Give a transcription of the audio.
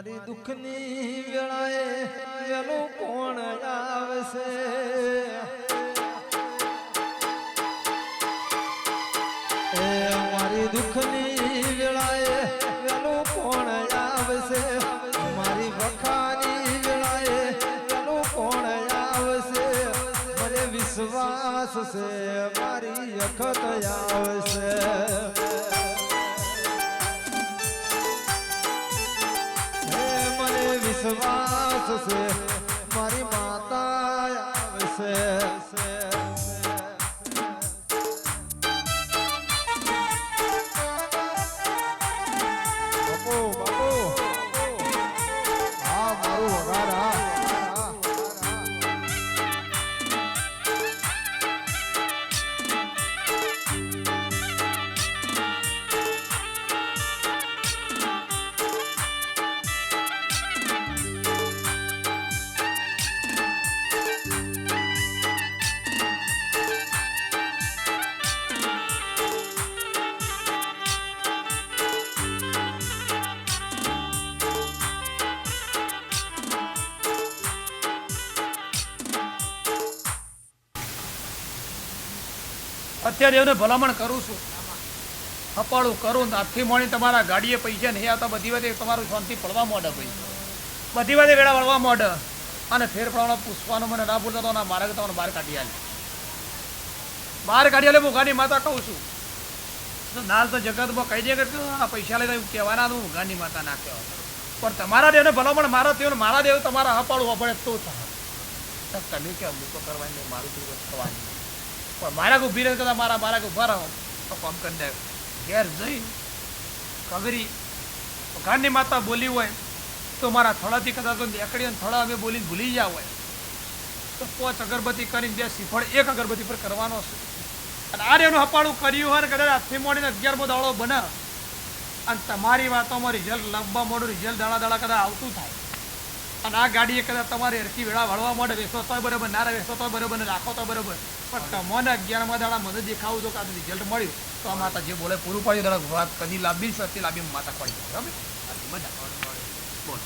મારી દુઃખની વેળાએ વેલો કોણ આવશે? એ મારી દુઃખની વેળાએ વેલો કોણ આવશે? મારી વખાની વેળાએ વેલો કોણ આવશે? મને વિશ્વાસ છે, મારી અખત આવશે. મને વિશ્વાસ છે અત્યારે એને ભલામણ કરું છું. હપાળું કરું નાથી મોણી તમારા ગાડીએ પૈસા નહીં આવતા, બધી વાતે તમારું શાંતિ પડવા માંડે ભાઈ. બધી વાતે વેળા વળવા માંડે અને ફેર પૂછવાનું મને ના ભૂલતા તો ના મારે તમને બહાર કાઢી આલે. બહાર કાઢી આલે, હું ગાડી માતા કહું છું. નાલ તો જગતમાં કહી દે કે પૈસા લઈને કહેવાના હું ગાની માતા ના કહેવા પણ તમારા દેવને ભલામણ મારા દેવ મારા દેવ તમારા હપાળું વપડે તો થાય. તમે કેમ હું કરવાની મારું તો થવાની પણ મારા ઊભી રહે કદાચ મારા મારા ઊભા રહો. તો કામ કરી દે ઘેર જઈ, કગરી, ગાંડી માતા બોલી હોય, તો મારા થળાથી કદાચ તો અને થળા અમે બોલીને ભૂલી ગયા હોય. તો પોચ અગરબત્તી કરીને બે શ્રીફળ એક અગરબત્તી પર કરવાનો છે. અને આ રેનું હપાળું કર્યું હોય કદાચ હાથથી મોડીને અગિયારમો દાડો બના. અને તમારી વાતોમાં રિઝલ્ટ લાંબા મોડું રિઝલ્ટ દાડા દાડા કદાચ આવતું થાય. અને આ ગાડીએ કદાચ તમારે એરકી વેળા વળવા માટે વેસો તો બરોબર, ના વેચો તો બરોબર રાખો તો બરોબર. પણ તમને અગિયારમાં દાડા મને દેખાવું તો કે રિઝલ્ટ મળ્યું. તો આ માતા જે બોલે, પૂરું પાડ્યું, દાડા વાત કદી લાંબી સસ્તી લાંબી માતા પડી બરાબર મજા બોલ